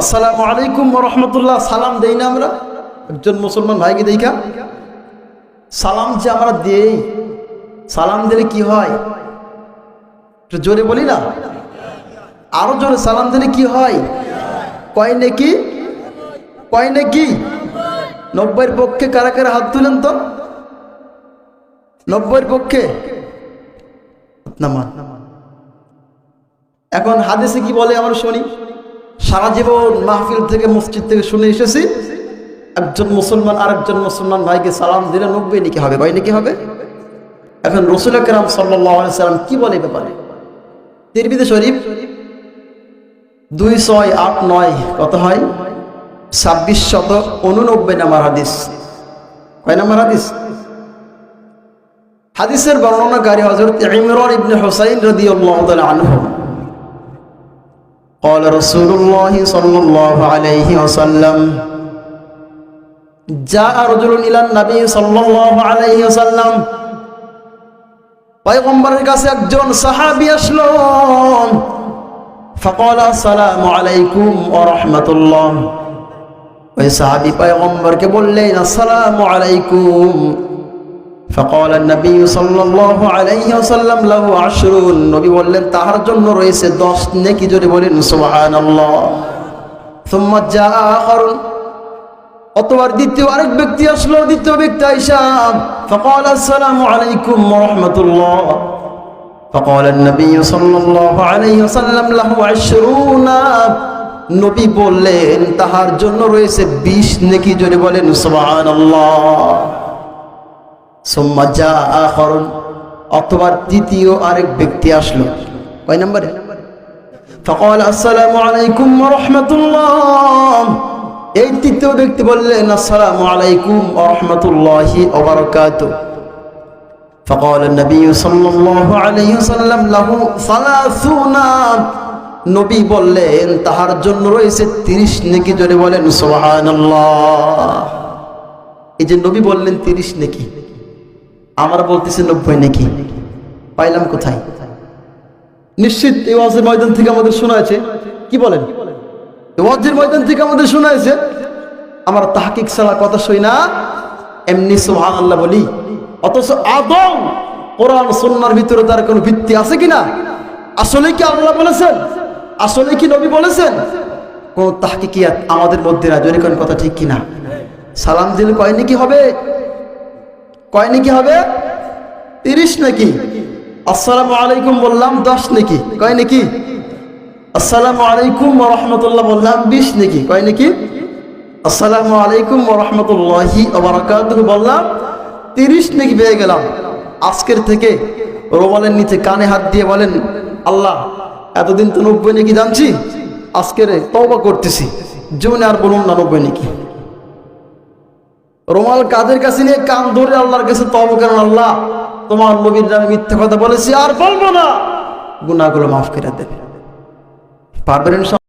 আসসালামু আলাইকুম রহমতুল্লাহ। সালাম দেই না আমরা? একজন মুসলমান ভাইকে দেখা সালাম যে আমরা দেই, সালাম দিলে কি হয়? একটু জোরে বলি না? আরও জোরে সালাম দিলে কি হয়? কয় নাকি? কয় নাকি? নব্বইয়ের পক্ষে কারা কারা হাত তুলেন তো? নব্বইয়ের পক্ষে? এখন হাদিসে কি বলে আমরা শুনি? সারা জীবন মাহফিল থেকে মসজিদ থেকে শুনে এসেছি। একজন মুসলমান, আরেকজন মুসলমান ভাইকে সালাম দিলে নব্বই নাকি হবে, কয় নাকি হবে? এখন রসুল আকরাম সাল্লাম কি বলে ব্যাপারে? তিরবিদে শরীফ দুই ছয় আট নয়, কত হয়? ছাব্বিশ শত উননব্বই নাম্বার হাদিস। কয় নাম্বার হাদিস? হাদিসের বর্ণনাকারী হজরত ইমরান ইবনে হুসাইন রাদিয়াল্লাহু তাআলা আনহু। قال رسول الله صلى الله عليه وسلم جاء رجل الى النبي صلى الله عليه وسلم পয়গম্বরের কাছে একজন সাহাবী আসলো فقال السلام عليكم ورحمة الله ওই সাহাবী পয়গম্বরকে বললেন আসসালামু আলাইকুম فقال النبي صلى الله عليه وسلم له عشر নবী বললেন তাহার জন্য রয়েছে 10 নেকি জোরে বলেন সুবহানাল্লাহ ثم جاء آخر অতবার দ্বিতীয় আরেক ব্যক্তি আসলো দ্বিতীয় ব্যক্তি আইসা فقال السلام عليكم ورحمة الله فقال النبي صلى الله عليه وسلم له عشرون নবী বললেন তাহার জন্য রয়েছে 20 নেকি জোরে বলেন সুবহানাল্লাহ সোম্মা যা আখরুন অথবা তৃতীয় আরেক ব্যক্তি আসলো কয় নম্বরে ফকাল আসসালামু আলাইকুম রহমতুল্লাহ এই তৃতীয় ব্যক্তি বললেন আসসালামু আলাইকুম রহমতুল্লাহি ওবারকাত فقال النبي صلى الله عليه وسلم له ثلاثون নবী বললেন তাহার জন্য রয়েছে 30 নেকি জোরে বলেন সুবহানাল্লাহ এই যে নবী বললেন 30 নেকি আমরা বলতেছে নব্বই নাকি? পাইলাম কোথায়? নিশ্চিত, এই ওয়াজের ময়দান থেকে আমাদের শোনা আছে। কি বলেন? ওয়াজের ময়দান থেকে আমাদের শোনা আছে, আমরা তাহাকিক ছাড়া কথা শুই না, এমনি সুহান আল্লাহ বলি। অথচ আদম কোরআন সন্ন্যার ভিতরে তার কোনো ভিত্তি আছে কিনা? আসলে কি আল্লাহ বলেছেন? আসলে কি নবী বলেছেন? কোন তাহকিকিয়াত আমাদের মধ্যে না কথা ঠিক কিনা? সালাম দিলে কয় নাকি হবে? কয় নাকি হবে? তিরিশ নাকি? আসসালামু আলাইকুম বললাম দশ নাকি? কয় নাকি? আসসালামু আলাইকুম রহমতুল্লাহ বললাম বিশ নাকি? কয় নাকি? আসসালামু আলাইকুম রহমতুল্লাহি বললাম তিরিশ নাকি পেয়ে গেলাম। আজকের থেকে রোমালের নিচে কানে হাত দিয়ে বলেন, আল্লাহ, এতদিন তো নব্বই নাকি জানছি, আজকের তওবা করতেছি। জীবনে আর বলুন না নব্বই নাকি। রোমাল কাদের কাছে নিয়ে কান ধরে আল্লাহর কাছে তব কেন আল্লাহ, তোমার নবীর নামে মিথ্যা কথা বলেছি আর বলব না। গুনাগুলো মাফ করে দেবে। পারবেন